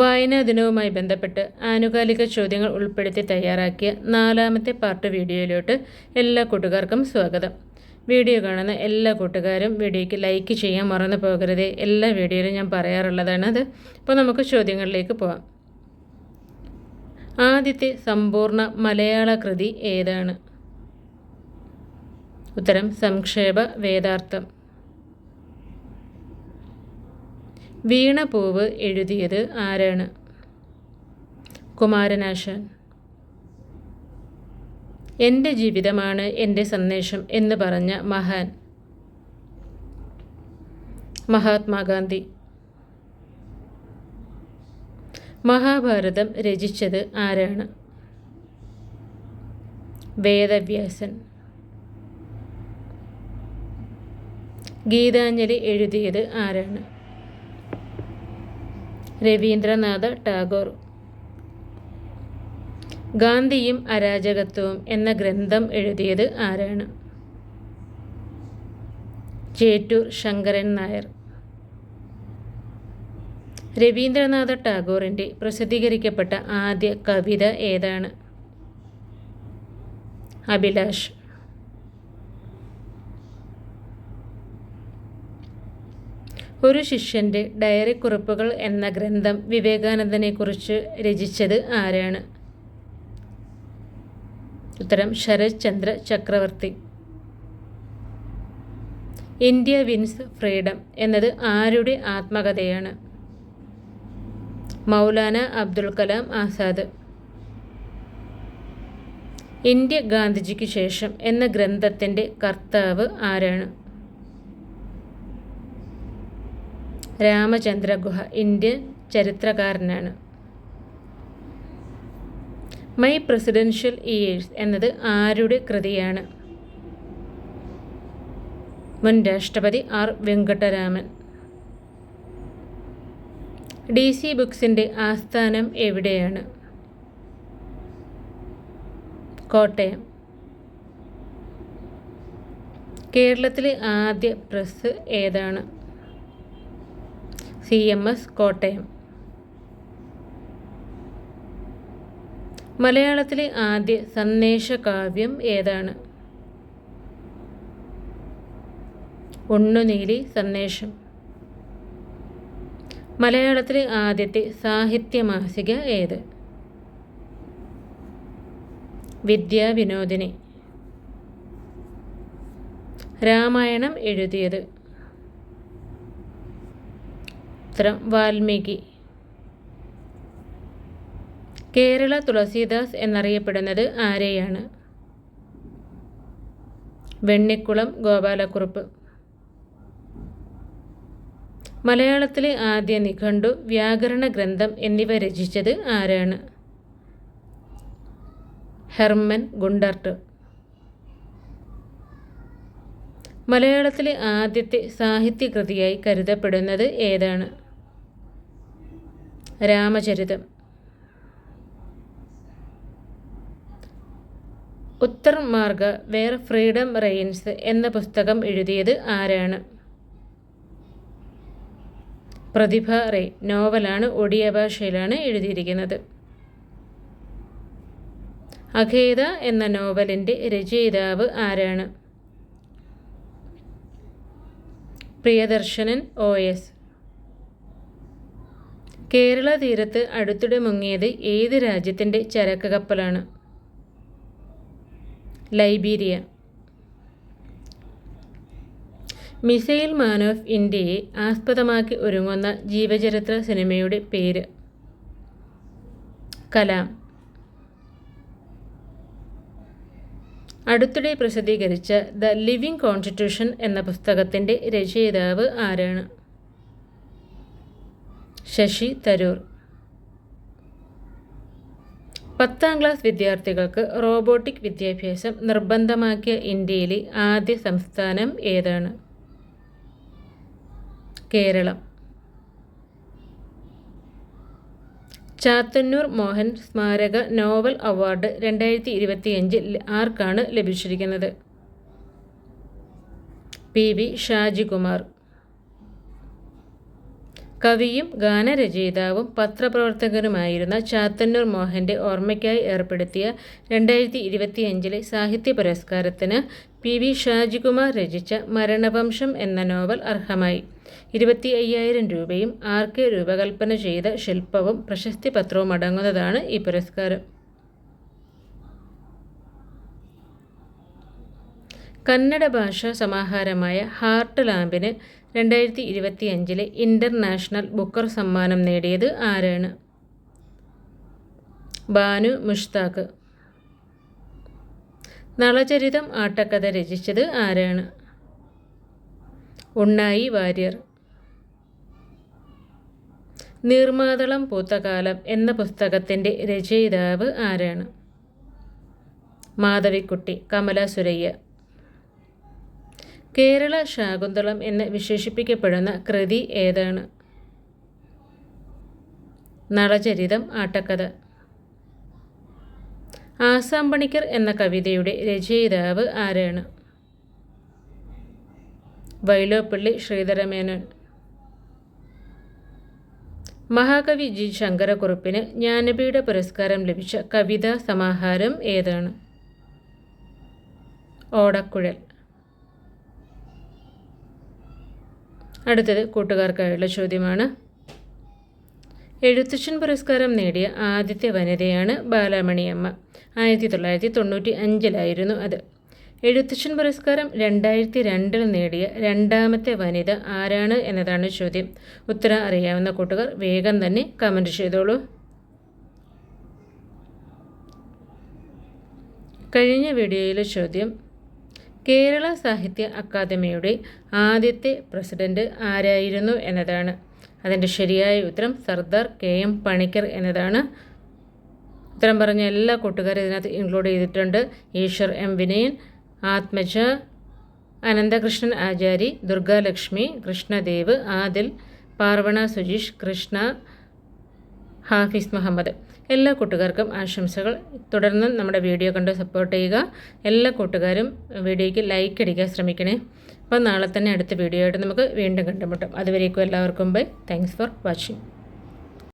വായനാ ദിനവുമായി ബന്ധപ്പെട്ട് ആനുകാലിക ചോദ്യങ്ങൾ ഉൾപ്പെടുത്തി തയ്യാറാക്കിയ നാലാമത്തെ പാർട്ട് വീഡിയോയിലോട്ട് എല്ലാ കൂട്ടുകാർക്കും സ്വാഗതം. വീഡിയോ കാണുന്ന എല്ലാ കൂട്ടുകാരും വീഡിയോയ്ക്ക് ലൈക്ക് ചെയ്യാൻ മറന്നു പോകരുതേ. എല്ലാ വീഡിയോയിലും ഞാൻ പറയാറുള്ളതാണ് അത്. അപ്പോൾ നമുക്ക് ചോദ്യങ്ങളിലേക്ക് പോവാം. ആദ്യത്തെ സമ്പൂർണ മലയാള കൃതി ഏതാണ്? ഉത്തരം സംക്ഷേപ വേദാർത്ഥം. വീണപൂവ് എഴുതിയത് ആരാണ്? കുമാരനാശാൻ എന്റെ ജീവിതമാണ് എന്റെ സന്ദേശം എന്ന് പറഞ്ഞ മഹാൻ. മഹാത്മാഗാന്ധി. മഹാഭാരതം രചിച്ചത് ആരാണ്? വേദവ്യാസൻ. ഗീതാഞ്ജലി എഴുതിയത് ആരാണ്? രവീന്ദ്രനാഥ ടാഗോർ. ഗാന്ധിയും അരാജകത്വവും എന്ന ഗ്രന്ഥം എഴുതിയത് ആരാണ്? ചേറ്റൂർ ശങ്കരൻ നായർ. രവീന്ദ്രനാഥ ടാഗോറിന്റെ പ്രസിദ്ധീകരിക്കപ്പെട്ട ആദ്യ കവിത ഏതാണ്? അഭിലാഷ്. ഒരു ശിഷ്യന്റെ ഡയറി കുറിപ്പുകൾ എന്ന ഗ്രന്ഥം വിവേകാനന്ദനെക്കുറിച്ച് രചിച്ചത് ആരാണ്? ഉത്തരം ശരത് ചന്ദ്ര ചക്രവർത്തി. ഇന്ത്യ വിൻസ് ഫ്രീഡം എന്നത് ആരുടെ ആത്മകഥയാണ്? മൗലാന അബ്ദുൽ കലാം ആസാദ്. ഇന്ത്യ ഗാന്ധിജിക്ക് ശേഷം എന്ന ഗ്രന്ഥത്തിന്റെ കർത്താവ് ആരാണ്? രാമചന്ദ്ര ഗുഹ ഇന്ത്യൻ ചരിത്രകാരനാണ്. മൈ പ്രസിഡൻഷ്യൽ ഇയേഴ്സ് എന്നത് ആരുടെ കൃതിയാണ്? മുൻ രാഷ്ട്രപതി ആർ വെങ്കട്ടരാമൻ. ഡി സി ബുക്സിന്റെ ആസ്ഥാനം എവിടെയാണ്? കോട്ടയം. കേരളത്തിലെ ആദ്യ പ്രസ് ഏതാണ്? C M S Kottayam. മലയാളത്തിലെ ആദ്യ സന്ദേശകാവ്യം ഏതാണ്? ഉണ്ണുനീലി സന്ദേശം. മലയാളത്തിലെ ആദ്യത്തെ സാഹിത്യ മാസിക ഏത് വിദ്യാവിനോദിനി രാമായണം എഴുതിയത്. ഉത്തരം വാൽമീകി. കേരള തുളസീദാസ് എന്നറിയപ്പെടുന്നത് ആരെയാണ്? വെണ്ണിക്കുളം ഗോപാലക്കുറുപ്പ്. മലയാളത്തിലെ ആദ്യ നിഘണ്ടു വ്യാകരണ ഗ്രന്ഥം എന്നിവ രചിച്ചത് ആരാണ്? Hermann Gundert. മലയാളത്തിലെ ആദ്യത്തെ സാഹിത്യകൃതിയായി കരുതപ്പെടുന്നത് ഏതാണ്? രാമചരിതം. ഉത്തർമാർഗ വേർ ഫ്രീഡം റെയിൻസ് എന്ന പുസ്തകം എഴുതിയത് ആരാണ്? പ്രതിഭ റേ നോവലാണ് ഒഡിയ ഭാഷയിലാണ് എഴുതിയിരിക്കുന്നത്. അഖേദ എന്ന നോവലിന്റെ രചയിതാവ് ആരാണ്? Priyadarshanan O S. കേരള തീരത്ത് അടുത്തിടെ മുങ്ങിയത് ഏത് രാജ്യത്തിന്റെ ചരക്ക് കപ്പലാണ് Liberia. Missile man of India ആസ്പദമാക്കി ഒരുങ്ങുന്ന ജീവചരിത്ര സിനിമയുടെ പേര്. കലാം. അടുത്തിടെ പ്രസിദ്ധീകരിച്ച ദ ലിവിംഗ് കോൺസ്റ്റിറ്റ്യൂഷൻ എന്ന പുസ്തകത്തിന്റെ രചയിതാവ് ആരാണ്? ശശി തരൂർ. പത്താം ക്ലാസ് വിദ്യാർത്ഥികൾക്ക് റോബോട്ടിക് വിദ്യാഭ്യാസം നിർബന്ധമാക്കിയ ഇന്ത്യയിലെ ആദ്യ സംസ്ഥാനം ഏതാണ്? കേരളം. ചാത്തന്നൂർ മോഹൻ സ്മാരക നോവൽ അവാർഡ് രണ്ടായിരത്തി ഇരുപത്തിയഞ്ചിൽ ആർക്കാണ് ലഭിച്ചിരിക്കുന്നത്? P V Shajikumar. കവിയും ഗാനരചയിതാവും പത്രപ്രവർത്തകനുമായിരുന്ന ചാത്തന്നൂർ മോഹന്റെ ഓർമ്മയ്ക്കായി ഏർപ്പെടുത്തിയ രണ്ടായിരത്തി ഇരുപത്തിയഞ്ചിലെ സാഹിത്യ പുരസ്കാരത്തിന് പി വി ഷാജികുമാർ രചിച്ച മരണവംശം എന്ന നോവൽ അർഹമായി. ഇരുപത്തി അയ്യായിരം രൂപയും ആർ കെ രൂപകൽപ്പന ചെയ്ത ശില്പവും പ്രശസ്തി പത്രവും അടങ്ങുന്നതാണ് ഈ പുരസ്കാരം. കന്നഡ ഭാഷാ സമാഹാരമായ ഹാർട്ട് ലാമ്പിന് രണ്ടായിരത്തി ഇരുപത്തി അഞ്ചിലെ ഇന്റർനാഷണൽ ബുക്കർ സമ്മാനം നേടിയത് ആരാണ്? ബാനു മുഷ്താഖ് നളചരിതം ആട്ടക്കഥ രചിച്ചത് ആരാണ്? ഉണ്ണായി വാര്യർ. നീർമാതളം പൂത്തകാലം എന്ന പുസ്തകത്തിന്റെ രചയിതാവ് ആരാണ്? മാധവിക്കുട്ടി കമല സുരയ്യ. കേരള ശാകുന്തളം എന്ന് വിശേഷിപ്പിക്കപ്പെടുന്ന കൃതി ഏതാണ്? നളചരിതം ആട്ടക്കഥ. ആസാം പണിക്കർ എന്ന കവിതയുടെ രചയിതാവ് ആരാണ്? വൈലോപ്പള്ളി ശ്രീധരമേനോൻ. മഹാകവി ജി ശങ്കരക്കുറുപ്പിന് ജ്ഞാനപീഠ പുരസ്കാരം ലഭിച്ച കവിതാ സമാഹാരം ഏതാണ്? ഓടക്കുഴൽ. അടുത്തത് കൂട്ടുകാർക്കായുള്ള ചോദ്യമാണ്. എഴുത്തച്ഛൻ പുരസ്കാരം നേടിയ ആദ്യത്തെ വനിതയാണ് ബാലാമണിയമ്മ. ആയിരത്തി തൊള്ളായിരത്തി തൊണ്ണൂറ്റി അഞ്ചിലായിരുന്നു അത്. എഴുത്തച്ഛൻ പുരസ്കാരം രണ്ടായിരത്തി രണ്ടിൽ നേടിയ രണ്ടാമത്തെ വനിത ആരാണ് എന്നതാണ് ചോദ്യം. ഉത്തരം അറിയാവുന്ന കൂട്ടുകാർ വേഗം തന്നെ കമന്റ് ചെയ്തോളൂ. കഴിഞ്ഞ വീഡിയോയിലെ ചോദ്യം കേരള സാഹിത്യ അക്കാദമിയുടെ ആദ്യത്തെ പ്രസിഡന്റ് ആരായിരുന്നു എന്നതാണ്. അതിന്റെ ശരിയായ ഉത്തരം സർദാർ കെ എം പണിക്കർ എന്നതാണ്. ഉത്തരം പറഞ്ഞ എല്ലാ കൂട്ടുകാരും ഇതിനകത്ത് ഇൻക്ലൂഡ് ചെയ്തിട്ടുണ്ട്. ഈശ്വർ എം വിനയൻ ആത്മജ അനന്തകൃഷ്ണൻ ആചാരി ദുർഗാലക്ഷ്മി കൃഷ്ണദേവ് ആദിൽ പാർവണ സുജീഷ് കൃഷ്ണ ഹാഫിസ് മുഹമ്മദ്. എല്ലാ കൂട്ടുകാർക്കും ആശംസകൾ. തുടർന്ന് നമ്മുടെ വീഡിയോ കണ്ട് സപ്പോർട്ട് ചെയ്യുക. എല്ലാ കൂട്ടുകാരും വീഡിയോയ്ക്ക് ലൈക്ക് അടിക്കാൻ ശ്രമിക്കണേ. അപ്പോൾ നാളെ തന്നെ അടുത്ത വീഡിയോ ആയിട്ട് നമുക്ക് വീണ്ടും കണ്ടുമുട്ടാം. അതുവരേക്കും എല്ലാവർക്കും ബൈ താങ്ക്സ് ഫോർ വാച്ചിങ്